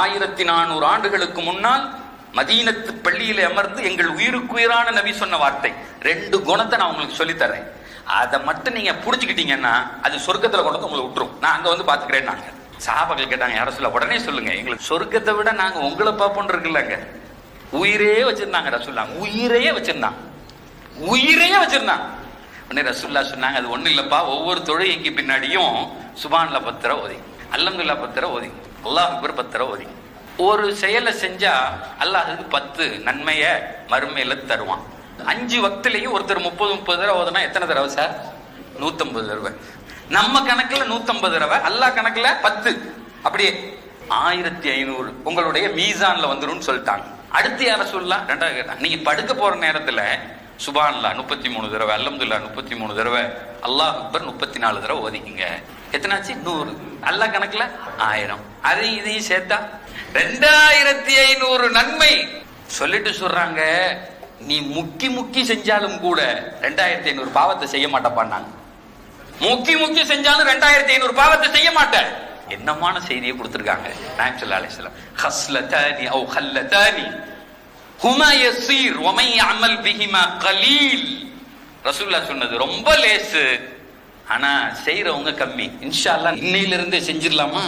ஆயிரத்தி நானூறு ஆண்டுகளுக்கு முன்னால் மதீனத்து பள்ளியில அமர்ந்து எங்கள் உயிருக்குயிரான நபி சொன்ன வார்த்தை. ரெண்டு குணத்தை நான் உங்களுக்கு சொல்லித்தரேன் அதை மட்டும் நீங்க புடிச்சுக்கிட்டீங்கன்னா அது சொர்க்கத்துல கொண்டு உங்களை விட்டுரும். நான் அங்க வந்து பாத்துக்கிறேன் நாங்க. சாபங்கள் கேட்டாங்க யார சொல்ல உடனே சொல்லுங்க. எங்களுக்கு சொர்க்கத்தை விட நாங்க உங்களை பார்ப்போம் இருக்குல்லங்க உயிரே வச்சிருந்தாங்க ரசுல்லா உயிரே வச்சிருந்தாங்க உயிரே வச்சிருந்தான். உடனே ரசுல்லா சொன்னாங்க அது ஒண்ணு இல்லப்பா ஒவ்வொரு தொழுகைக்கு பின்னாடியும் சுபான்ல பத்திர ஓதி அல்லம்துல்லா பத்திர ஓதி. அல்லாஹ் அக்பர் பத்து தடவை ஓதி ஒரு செயலை செஞ்சா அல்லாஹுக்கு பத்து நன்மைய மறுமையில தருவான். அஞ்சு வக்திலையும் ஒருத்தர் முப்பது முப்பது தடவை ஓதுனா எத்தனை தடவை சார்? நூத்தம்பது தடவை. நம்ம கணக்குல நூத்தம்பது தடவை அல்லாஹ் கணக்குல பத்து. அப்படியே ஆயிரத்தி ஐநூறு. உங்களுடைய மீசான்ல வந்துரும்னு சொல்லிட்டாங்க. அடுத்து யார சொல்லலாம்? ரெண்டாவது கேட்டாங்க நீங்க படுக்க போற நேரத்துல சுபான்லா முப்பத்தி மூணு தடவை அல்லம்துல்லா முப்பத்தி மூணு தடவை அல்லாஹ் அக்பர் முப்பத்தி நாலு தடவை ஓதிக்கிங்க. எத்தனாச்சு? நூறு. நல்ல கணக்குல? ஆயிரம். அதையும் இதையும் சேர்த்தா? ரெண்டாயிரத்தி ஐநூறு நன்மை. சொல்லிட்டு சொல்றாங்க நீ முக்கி முக்கி செஞ்சாலும் கூட ரெண்டாயிரத்தி ஐநூறு பாவத்தை செய்ய மாட்டப்பான்னாங்க. முக்கி முக்கி செஞ்சாலும் ரெண்டாயிரத்தி ஐநூறு பாவத்தை செய்ய மாட்டேன் என்னமான செய்தியை கொடுத்திருக்காங்க? நாயம் ஸல்லல்லாஹு அலைஹி வஸல்லம். ஓ ஹல்ல ஹல்லதானி ஹுமா யஸீர் வமை அமல் பிஹிமா கலீல். ரசூலுல்லாஹ் சொன்னது ரொம்ப லேசு. ஆனா செய்யறவங்க கம்மி. இன்ஷால்லாம் இன்னையில இருந்தே செஞ்சிடலாமா?